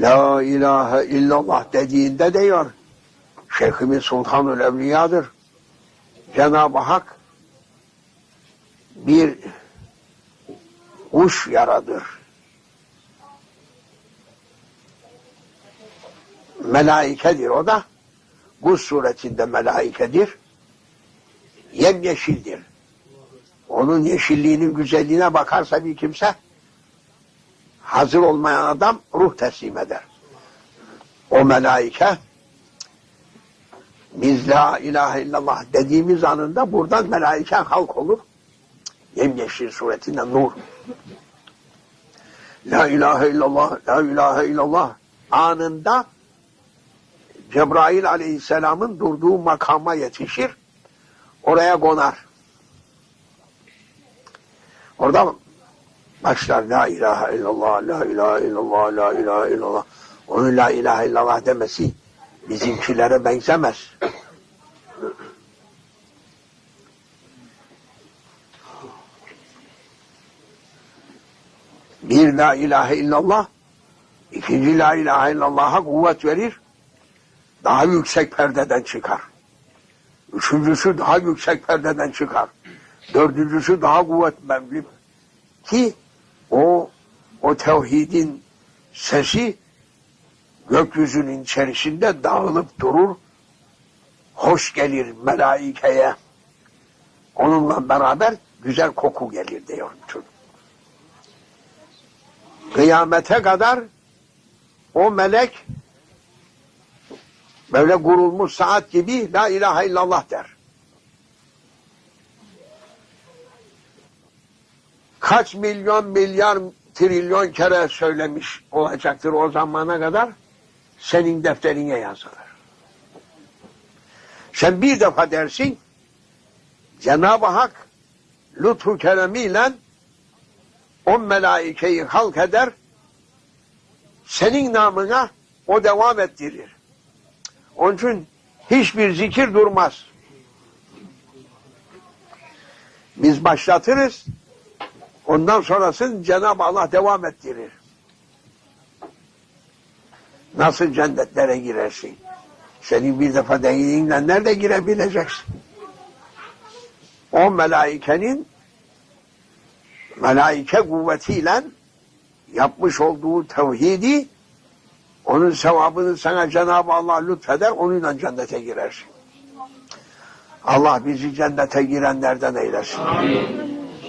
La ilahe illallah dediğinde diyor. Şeyhimiz Sultanül Evliya'dır. Cenab-ı Hak bir kuş yaradır. Melaikedir o da. Kuş suretinde melaikedir. Yemyeşildir. Onun yeşilliğinin güzelliğine bakarsa bir kimse hazır olmayan adam ruh teslim eder. O melaike biz la ilahe illallah dediğimiz anında buradan melaike halk olur. Yemyeşil suretinde nur. La ilahe illallah, la ilahe illallah anında Cebrail aleyhisselamın durduğu makama yetişir. Oraya konar. Orada başlar la ilahe illallah, la ilahe illallah, la ilahe illallah. Onun la ilahe illallah demesi bizimkilere benzemez. Bir la ilahe illallah, ikinci la ilahe illallah'a kuvvet verir, daha yüksek perdeden çıkar. Üçüncüsü daha yüksek perdeden çıkar. Dördüncüsü daha kuvvetli. Ki o o tevhidin sesi gökyüzünün içerisinde dağılıp durur. Hoş gelir melaikeye. Onunla beraber güzel koku gelir diyor. Kıyamete kadar o melek böyle kurulmuş saat gibi la ilahe illallah der. Kaç milyon milyar trilyon kere söylemiş olacaktır o zamana kadar senin defterine yazılır. Sen bir defa dersin Cenab-ı Hak lütfu keremiyle o melaikeyi halk eder senin namına o devam ettirir. Onun için hiçbir zikir durmaz. Biz başlatırız. Ondan sonrasını Cenab-ı Allah devam ettirir. Nasıl cennetlere girersin? Senin bir defa dediğinle nerede girebileceksin? O melaikenin melaike kuvvetiyle yapmış olduğu tevhidi onun sevabını sana Cenab-ı Allah lütfeder, onunla cennete girersin. Allah bizi cennete girenlerden eylesin. Amin.